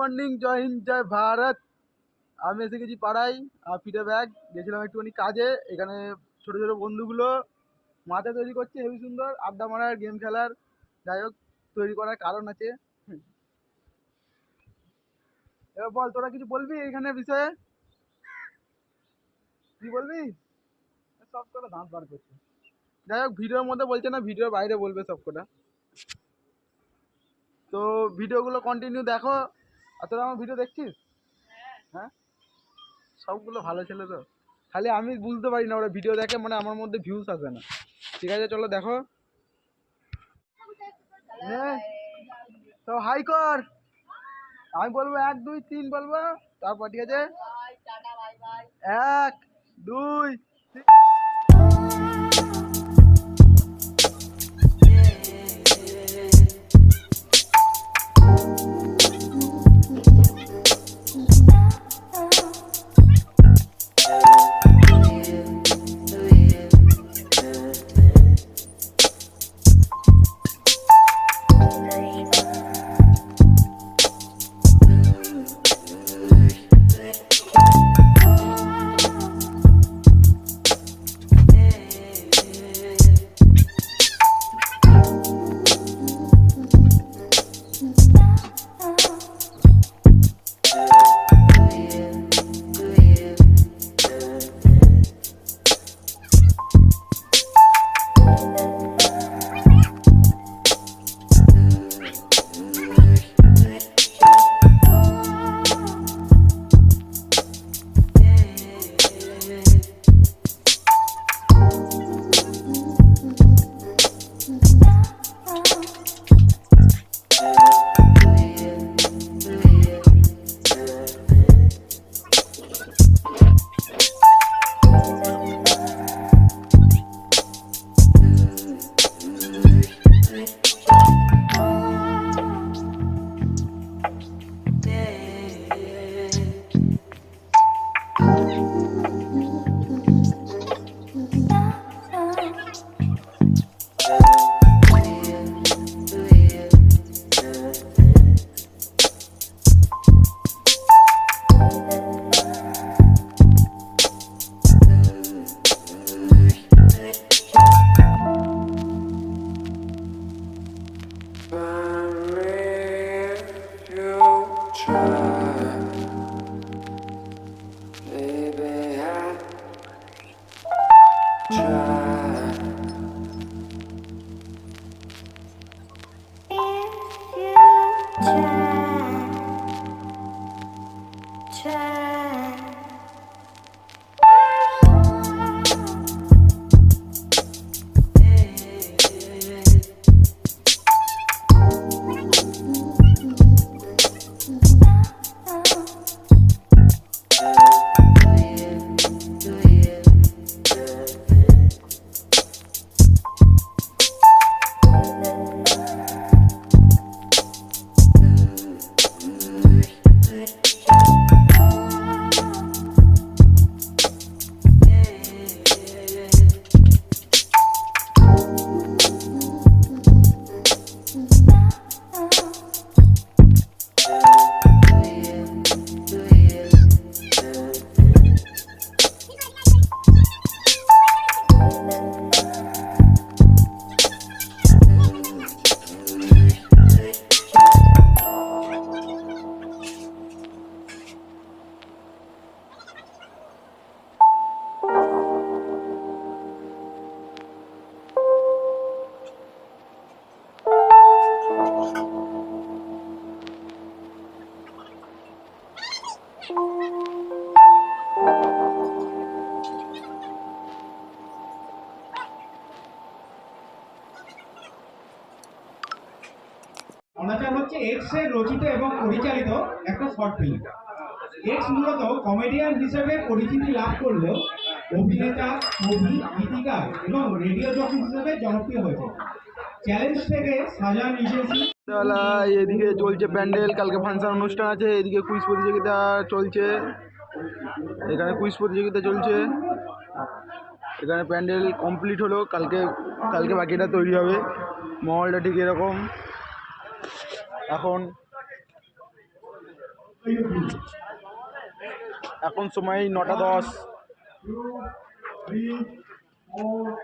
Morning, জয় হিন্দ, জয় ভারত। আমি এসে গেছি পাড়ায় পিঠে ব্যাগ। গেছিলাম একটুখানি কাজে, এখানে ছোটো ছোটো বন্ধুগুলো মাথা তৈরি করছে, হেবি সুন্দর। আড্ডা মারার, গেম খেলার, যাই হোক, তৈরি করার কারণ আছে। এবার বল, তোরা কিছু বলবি এখানে বিষয়ে? কি বলবি? সব কটা দাঁত বার করছে। যাই হোক, ভিডিওর মধ্যে বলছে না ভিডিওর বাইরে বলবে সব কটা। তো ভিডিওগুলো কন্টিনিউ দেখো। আর তোরা আমার ভিডিও দেখছিস? হ্যাঁ। সবগুলো ভালো ছেলে তো। খালি আমি বুঝতে পারি না ওরা ভিডিও দেখে মানে আমার মধ্যে ভিউজ আসে না। ঠিক আছে চলো দেখো। তো হাই কর। আমি বলব এক দুই তিন বলব। তারপর ঠিক আছে। এক দুই try. অনাচার হচ্ছে এক্সের রচিত এবং পরিচালিত একটা শর্ট ফিল্ম এক্স মূলত কমেডিয়ান হিসেবে পরিচিতি লাভ করলেও অভিনেতা, কবি, গীতিকার এবং রেডিও জকি হিসেবে জনপ্রিয় হয়েছে। চ্যালেঞ্জ থেকে সাজান বেলা এদিকে চলছে প্যান্ডেল, কালকে ফাংশন অনুষ্ঠান আছে, এদিকে কুইজ প্রতিযোগিতা চলছে। এখানে কুইজ প্রতিযোগিতা চলছে। এখানে প্যান্ডেল কমপ্লিট হলো, কালকে কালকে বাকিটা তৈরি হবে। মহলটা ঠিক এরকম। এখন এখন সময় নটা দশ three, four.